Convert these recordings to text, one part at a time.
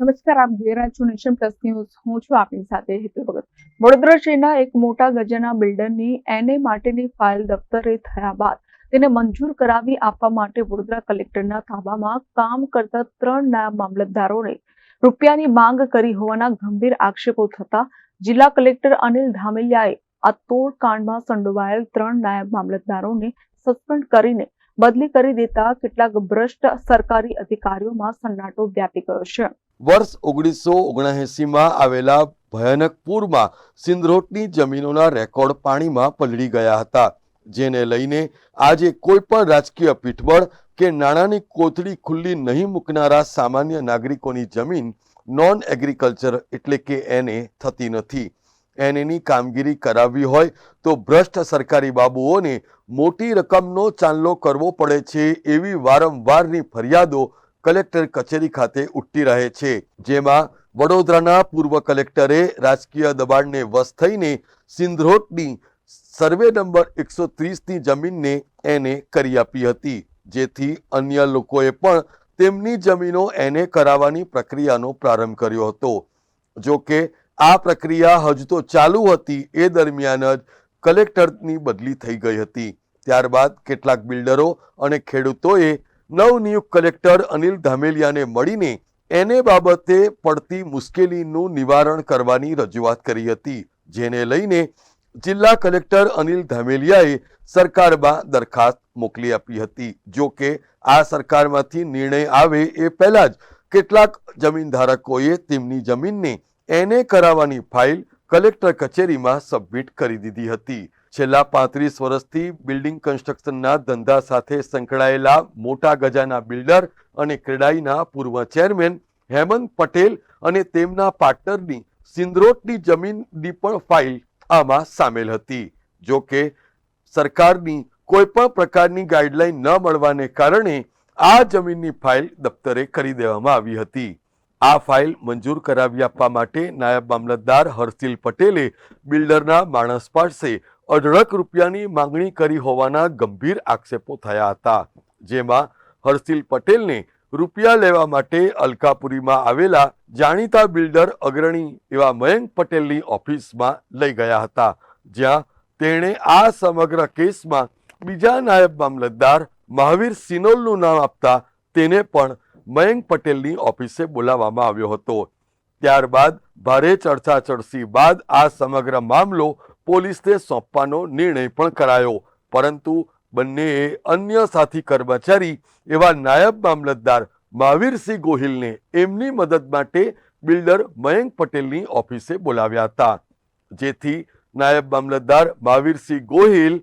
નમસ્કાર, આપ જોઈ રહ્યા છો નેશન પ્લસ ન્યૂઝ. હું છું આપની સાથે હેતુ ભગત. વડોદરા શહેરના એક મોટા ગજાના બિલ્ડરની એનએ માટેની ફાઇલ દફતરે થયા બાદ તેને મંજૂર કરાવી આપવા માટે વડોદરા કલેક્ટરના તાબામાં કામ કરતા ત્રણ નાયબ મામલતદારોને રૂપિયાની માંગ કરી હોવાના ગંભીર આક્ષેપો થતા જિલ્લા કલેક્ટર અનિલ ધામેલિયાએ આ તોડકાંડમાં સંડોવાયેલ ત્રણ નાયબ મામલતદારોને સસ્પેન્ડ કરીને બદલી કરી દેતા કેટલાક ભ્રષ્ટ સરકારી અધિકારીઓમાં સન્નાટો વ્યાપી ગયો છે. વર્ષ ઓગણીસો ઓગણએંસીમાં આવેલા ભયાનક પૂરમાં સિંદરોટની જમીનોના રેકોર્ડ પાણીમાં પલળી ગયા હતા, જેને લઈને આજે કોઈ પણ રાજકીય પીઠબળ કે નાણાંની કોથળી ખુલ્લી નહીં મૂકનારા સામાન્ય નાગરિકોની જમીન નોન એગ્રીકલ્ચર એટલે કે એને થતી નથી. એનેની કામગીરી કરાવવી હોય તો ભ્રષ્ટ સરકારી બાબુઓને મોટી રકમનો ચાંદલો કરવો પડે છે એવી વારંવારની ફરિયાદો કલેક્ટર કચેરી ખાતે ઉઠતી રહે છે, જેમાં વડોદરાના પૂર્વ કલેક્ટરે રાજકીય દબાણને વશ થઈને સિંધરોટની સર્વે નંબર એકસો ત્રીસની જમીનને એને કરી આપી હતી, જેથી અન્ય લોકોએ પણ તેમની જમીનો એને કરાવવાની પ્રક્રિયાનો પ્રારંભ કર્યો હતો. જો કે આ પ્રક્રિયા હજુ તો ચાલુ હતી, એ દરમિયાન જ કલેક્ટરની બદલી થઈ ગઈ હતી. ત્યારબાદ કેટલાક બિલ્ડરો અને ખેડૂતોએ નવનિયુક્ત કલેક્ટર અનિલ ધામેલિયાને મળીને એને બાબતે પડતી મુશ્કેલીનું નિવારણ કરવાની રજૂઆત કરી હતી, જેને લઈને જિલ્લા કલેક્ટર અનિલ ધામેલિયાએ સરકારમાં દરખાસ્ત મોકલી આપી હતી. જો કે આ સરકારમાંથી નિર્ણય આવે એ પહેલાં જ કેટલાક જમીનધારકોએ તેમની જમીનને એને કરાવવાની ફાઇલ કલેક્ટર કચેરીમાં સબમિટ કરી દીધી હતી. છેલ્લા પાંત્રીસ વર્ષથી બિલ્ડિંગ કન્સ્ટ્રક્શનના ધંધા સાથે સંકળાયેલા મોટા ગજાના બિલ્ડર અને ક્રેડાઈના પૂર્વ ચેરમેન હેમંત પટેલ અને તેમના પાર્ટનરની સિંદ્રોટની જમીનની પણ ફાઇલ આમાં સામેલ હતી. જો કે સરકારની કોઈ પણ પ્રકારની ગાઈડલાઈન ન મળવાને કારણે આ જમીનની ફાઇલ દફતરે કરી દેવામાં આવી હતી. આ ફાઇલ મંજૂર કરાવી આપવા માટે નાયબ મામલતદાર હર્ષિલ પટેલે બિલ્ડરના માણસ પાસે અઢળક રૂપિયાની માંગણી કરી હોવાના ગંભીર આક્ષેપો થયા હતા, જેમાં હર્ષિલ પટેલને રૂપિયા લેવા માટે અલકાપુરીમાં આવેલા જાણીતા બિલ્ડર અગ્રણી એવા મયંક પટેલની ઓફિસમાં લઈ ગયા હતા, જ્યાં તેણે આ સમગ્ર કેસમાં બીજા નાયબ મામલતદાર મહાવીર સિનોલનું નામ આપતા તેને પણ મયંક પટેલની ઓફિસે બોલાવવામાં આવ્યો હતો. ત્યારબાદ ભારે ચર્ચા ચડસી બાદ આ સમગ્ર મામલો પોલીસને સોંપવાનો નિર્ણય પણ કરાયો. પરંતુ બંનેએ અન્ય સાથી કર્મચારી એવા નાયબ મામલતદાર મહાવીરસિંહ ગોહિલને એમની મદદ માટે બિલ્ડર મયંક પટેલની ઓફિસે બોલાવ્યા હતા. જેથી નાયબ મામલતદાર મહાવીરસિંહ ગોહિલ,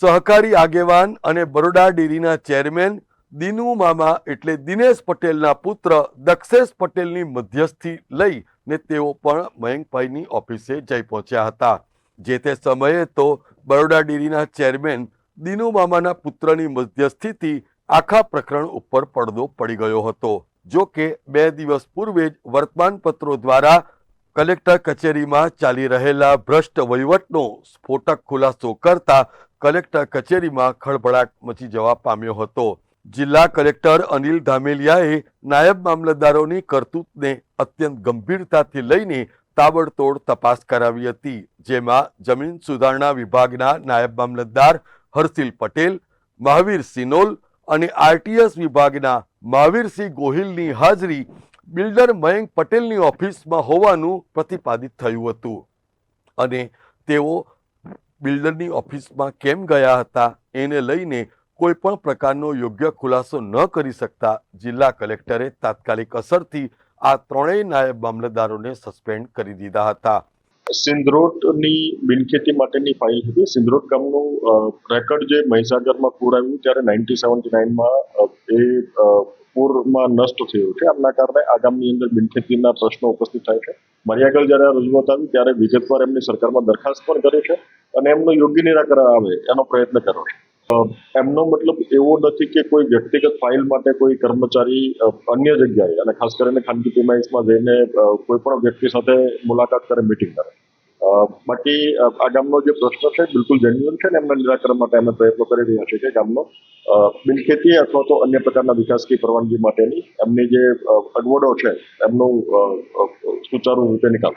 સહકારી આગેવાન અને બરોડા ડેરીના ચેરમેન દિનુ મામા એટલે દિનેશ પટેલના પુત્ર દક્ષેશ પટેલની મધ્યસ્થી લઈ ને તેઓ પણ મયંકભાઈની ઓફિસે જઈ પહોંચ્યા હતા. જે તે સમયે તો બરોડા ડેરીના ચેરમેન દિનુ મામાના પુત્રની મધ્યસ્થિતિ આખા પ્રકરણ ઉપર પડદો પડી ગયો હતો. જો કે બે દિવસ પૂર્વે જ વર્તમાનપત્રો દ્વારા કલેક્ટર કચેરીમાં ચાલી રહેલા ભ્રષ્ટ વહીવટનો સ્ફોટક ખુલાસો કરતા કલેક્ટર કચેરીમાં ખળભળાટ મચી જવા પામ્યો હતો. જિલ્લા કલેક્ટર અનિલ ધામેલિયાએ નાયબ મામલતદારોની કરતૂતને અત્યંત ગંભીરતાથી લઈને તાબડતોડ તપાસ કરાવી હતી, જેમાં જમીન સુધારણા વિભાગના નાયબ મામલતદાર હર્ષિલ પટેલ, મહાવીર સિનોલ અને આરટીએસ વિભાગના મહાવીરસિંહ ગોહિલની હાજરી બિલ્ડર મયંક પટેલની ઓફિસમાં હોવાનું પ્રતિપાદિત થયું હતું. અને તેઓ બિલ્ડરની ઓફિસમાં કેમ ગયા હતા, એને લઈને કોઈ પણ પ્રકારનો યોગ્ય ખુલાસો ન કરી શકતા જિલ્લા કલેક્ટરે તાત્કાલિક અસરથી આ ત્રણેય નાયબ મામલતદારોને સસ્પેન્ડ કરી દીધા હતા. સિંદ્રોટની બિનખેતી માટેની ફાઇલ હતી. સિંદ્રોટ ગામનું રેકર્ડ જે મહીસાગરમાં પૂર આવ્યું ત્યારે નાઇન્ટી સેવન્ટી નાઇનમાં એ પૂરમાં નષ્ટ થયું છે. આમના કારણે આ ગામની અંદર બિનખેતીના પ્રશ્નો ઉપસ્થિત થાય છે. મારી આગળ જ્યારે રજૂઆત આવી ત્યારે વિગતવાર એમની સરકારમાં દરખાસ્ત પણ કરી છે અને એમનું યોગ્ય નિરાકરણ આવે એનો પ્રયત્ન કર્યો છે. એમનો મતલબ એવો નથી કે કોઈ વ્યક્તિગત ફાઇલ માટે કોઈ કર્મચારી અન્ય જગ્યાએ અને ખાસ કરીને ખાનગી પ્રિમાઇસમાં જઈને કોઈ પણ વ્યક્તિ સાથે મુલાકાત કરે, મિટિંગ કરે. બાકી આ ગામનો જે પ્રશ્ન છે બિલકુલ જેન્યુઅન છે ને એમના નિરાકરણ માટે અમે પ્રયત્નો કરી રહ્યા છીએ કે ગામનો બિનખેતી અથવા તો અન્ય પ્રકારના વિકાસની પરવાનગી માટેની એમની જે અગવડો છે એમનું સુચારુ રીતે નિકાલ.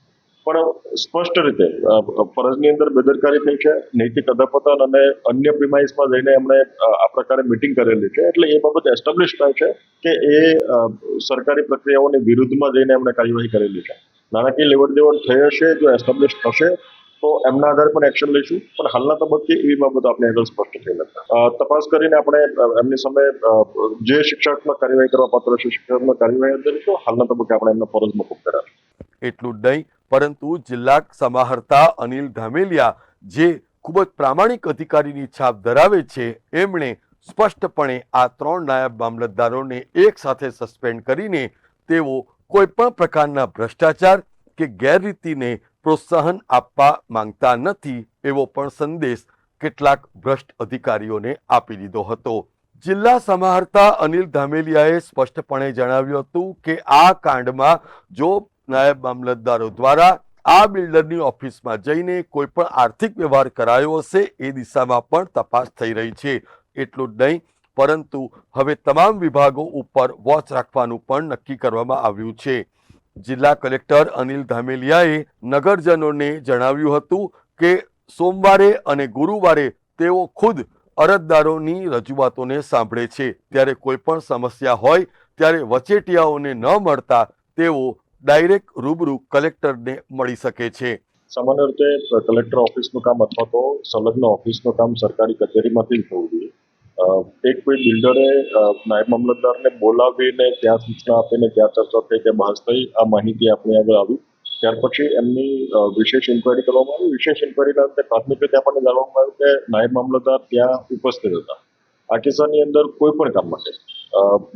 પણ સ્પષ્ટ રીતે ફરજની અંદર બેદરકારી થઈ છે, નૈતિક અધપતન અને અન્ય પ્રિમાઇસમાં જઈને એમણે આ પ્રકારે મિટિંગ કરેલી છે. એટલે એ બાબત એસ્ટાબ્લિશ થાય છે કે એ સરકારી પ્રક્રિયાઓની વિરુદ્ધમાં જઈને એમણે કાર્યવાહી કરેલી છે. નાણાકીય લેવડ દેવડ થઈ હશે જો એસ્ટાબ્લિશ થશે. તો એમના આધારે પણ એક્શન લઈશું. પણ હાલના તબક્કે એવી બાબત આપણે આગળ સ્પષ્ટ થઈ નથી. તપાસ કરીને આપણે એમની સામે જે શિક્ષાત્મક કાર્યવાહી કરવા પાત્ર છે શિક્ષાત્મક કાર્યવાહી કરીશું હાલના તબક્કે આપણે એમના ફરજ મુકુબ કર્યા એટલું જ નહીં, પરંતુ જિલ્લા સમાહર્તા અનિલ ધામેલિયા જે ખૂબ જ પ્રામાણિક અધિકારીની છાપ ધરાવે છે, એમણે સ્પષ્ટપણે આ ત્રણ નાયબ મામલતદારોને એક સાથે સસ્પેન્ડ કરીને તેઓ કોઈ પણ પ્રકારના ભ્રષ્ટાચાર કે ગેરરીતિને પ્રોત્સાહન આપવા માંગતા નથી એવો પણ સંદેશ કેટલાક ભ્રષ્ટ અધિકારીઓને આપી દીધો હતો. જિલ્લા સમાહર્તા અનિલ ધામેલિયાએ સ્પષ્ટપણે જણાવ્યું હતું કે આ કાંડમાં જો નાયબ મામલતદારો દ્વારા આ બિલ્ડરની ઓફિસમાં જઈને કોઈ પણ આર્થિક વ્યવહાર કરાયો હશે એ દિશામાં પણ તપાસ થઈ રહી છે. એટલું જ નહીં, પરંતુ હવે તમામ વિભાગો ઉપર વોચ રાખવાનું પણ નક્કી કરવામાં આવ્યું છે. જિલ્લા કલેક્ટર અનિલ ધામેલિયાએ નગરજનોને જણાવ્યું હતું કે સોમવારે અને ગુરુવારે તેઓ ખુદ અરજદારોની રજૂઆતોને સાંભળે છે. ત્યારે કોઈ પણ સમસ્યા હોય, ત્યારે વચેટિયાઓને ન મળતા તેઓ ડાયરેક્ટ રૂબરૂ કલેક્ટરને મળી શકે છે. સામાન્ય રીતે કલેક્ટર ઓફિસનું કામ અથવા તો સંલગ્ન ઓફિસનું કામ સરકારી કચેરીમાંથી જ થવું જોઈએ. એક કોઈ બિલ્ડરે નાયબ મામલતદારને બોલાવીને ત્યાં સૂચના આપીને ત્યાં ચર્ચા થઈ, ત્યાં બહાર થઈ, આ માહિતી આપણી આગળ આવી. ત્યાર પછી એમની વિશેષ ઇન્કવાયરી કરવામાં આવી. વિશેષ ઇન્કવાયરીના અંતે પ્રાથમિક રીતે આપણને જાણવામાં આવ્યું કે નાયબ મામલતદાર ત્યાં ઉપસ્થિત હતા. આ કિસ્સાની અંદર કોઈ પણ કામ માટે.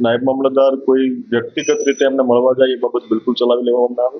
નાયબ મામલતદાર કોઈ વ્યક્તિગત રીતે એમને મળવા જાય એ બાબત બિલકુલ ચલાવી લેવામાં આવે.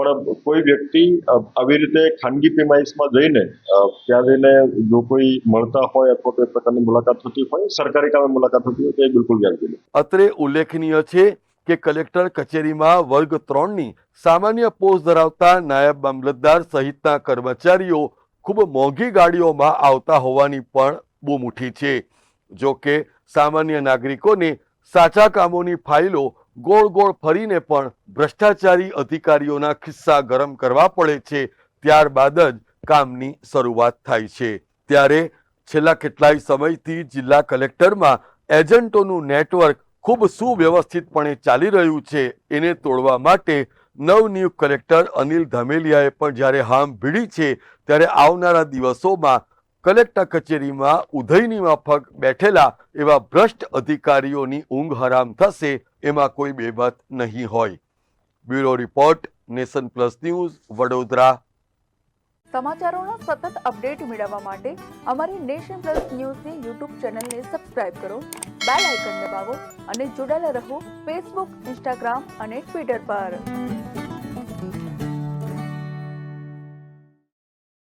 પણ કોઈ વ્યક્તિ આવી રીતે ખાનગી પેમાઇશમાં જઈને ત્યાં જઈને જો કોઈ મળતા હોય અથવા કોઈ પ્રકારની મુલાકાત થતી હોય, સરકારી કામે મુલાકાત થતી હોય તો એ બિલકુલ વ્યાજબી અત્રે ઉલ્લેખનીય છે કે કલેક્ટર કચેરીમાં વર્ગ ત્રણની સામાન્ય પોસ્ટ ધરાવતા નાયબ મામલતદાર સહિતના કર્મચારીઓ ખૂબ મોંઘી ગાડીઓમાં આવતા હોવાની પણ બૂમ ઉઠી છે. જો કે સામાન્ય નાગરિકોને સાચા કામોની ફાઇલો ગોળ ગોળ ફરીને પણ ભ્રષ્ટાચારી અધિકારીઓના ખિસ્સા ગરમ કરવા પડે છે, ત્યારબાદ જ કામની શરૂઆત થાય છે. ત્યારે છેલ્લા કેટલાય સમયથી જિલ્લા કલેક્ટરમાં એજન્ટોનું નેટવર્ક ખૂબ સુવ્યવસ્થિતપણે ચાલી રહ્યું છે. એને તોડવા માટે નવનિયુક્ત કલેક્ટર અનિલ ધામેલિયાએ પણ જ્યારે હામ ભીડી છે, ત્યારે આવનારા દિવસોમાં કલેક્ટર કચેરીમાં ઉધઈની માફક બેઠેલા એવા ભ્રષ્ટ અધિકારીઓની ઊંઘ હરામ થશે એમાં કોઈ બેબત નહીં હોય. Bureau report, nation plus news, Vadodara. સમાચારોના સતત અપડેટ મેળવવા માટે અમારી નેશન પ્લસ ન્યૂઝની યુટ્યુબ ચેનલને સબસ્ક્રાઇબ કરો, બેલ આઇકન દબાવો અને જોડાયેલા રહો ફેસબુક, ઇન્સ્ટાગ્રામ અને ટ્વિટર પર.